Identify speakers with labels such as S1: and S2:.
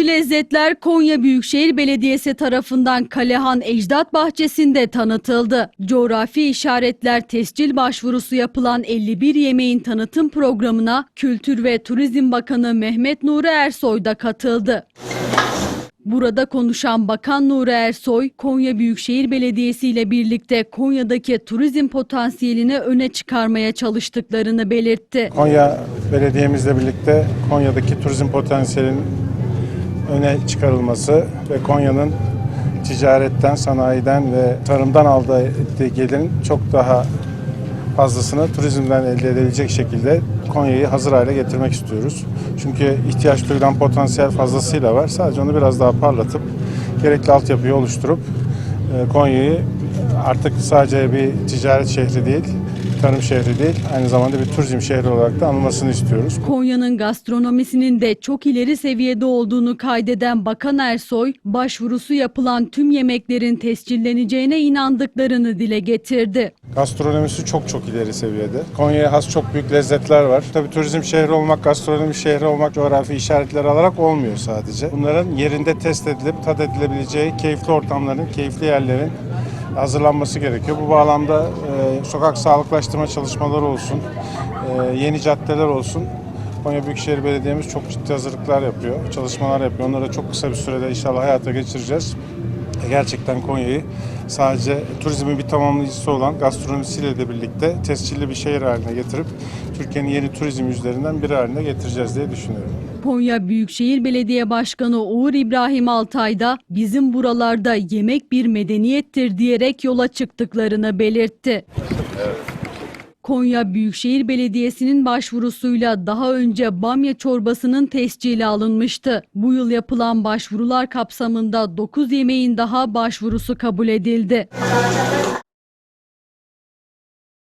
S1: Ünlü lezzetler Konya Büyükşehir Belediyesi tarafından Kalehan Ecdat Bahçesi'nde tanıtıldı. Coğrafi işaretler tescil başvurusu yapılan 51 yemeğin tanıtım programına Kültür ve Turizm Bakanı Mehmet Nuri Ersoy da katıldı. Burada konuşan Bakan Nuri Ersoy, Konya Büyükşehir Belediyesi ile birlikte Konya'daki turizm potansiyelini öne çıkarmaya çalıştıklarını belirtti.
S2: Konya Belediye'mizle birlikte Konya'daki turizm potansiyelinin öne çıkarılması ve Konya'nın ticaretten, sanayiden ve tarımdan aldığı gelirin çok daha fazlasını turizmden elde edilecek şekilde Konya'yı hazır hale getirmek istiyoruz. Çünkü ihtiyaç duyulan potansiyel fazlasıyla var. Sadece onu biraz daha parlatıp gerekli altyapıyı oluşturup e, Konya'yı artık sadece bir ticaret şehri değil, tarım şehri değil, aynı zamanda bir turizm şehri olarak da anılmasını istiyoruz.
S1: Konya'nın gastronomisinin de çok ileri seviyede olduğunu kaydeden Bakan Ersoy, başvurusu yapılan tüm yemeklerin tescilleneceğine inandıklarını dile getirdi.
S2: Gastronomisi çok çok ileri seviyede. Konya'ya has çok büyük lezzetler var. Tabii turizm şehri olmak, gastronomi şehri olmak coğrafi işaretleri alarak olmuyor sadece. Bunların yerinde test edilip tat edilebileceği keyifli ortamların, keyifli yerlerin hazırlanması gerekiyor. Bu bağlamda e, sokak sağlıklaştırma çalışmaları olsun, e, yeni caddeler olsun. Konya Büyükşehir Belediye'miz çok ciddi hazırlıklar yapıyor, çalışmalar yapıyor. Onları çok kısa bir sürede inşallah hayata geçireceğiz. Gerçekten Konya'yı sadece turizmin bir tamamlayıcısı olan gastronomisiyle de birlikte tescilli bir şehir haline getirip Türkiye'nin yeni turizm yüzlerinden biri haline getireceğiz diye düşünüyorum.
S1: Konya Büyükşehir Belediye Başkanı Uğur İbrahim Altay da bizim buralarda yemek bir medeniyettir diyerek yola çıktıklarını belirtti. Konya Büyükşehir Belediyesi'nin başvurusuyla daha önce bamya çorbasının tescili alınmıştı. Bu yıl yapılan başvurular kapsamında 9 yemeğin daha başvurusu kabul edildi.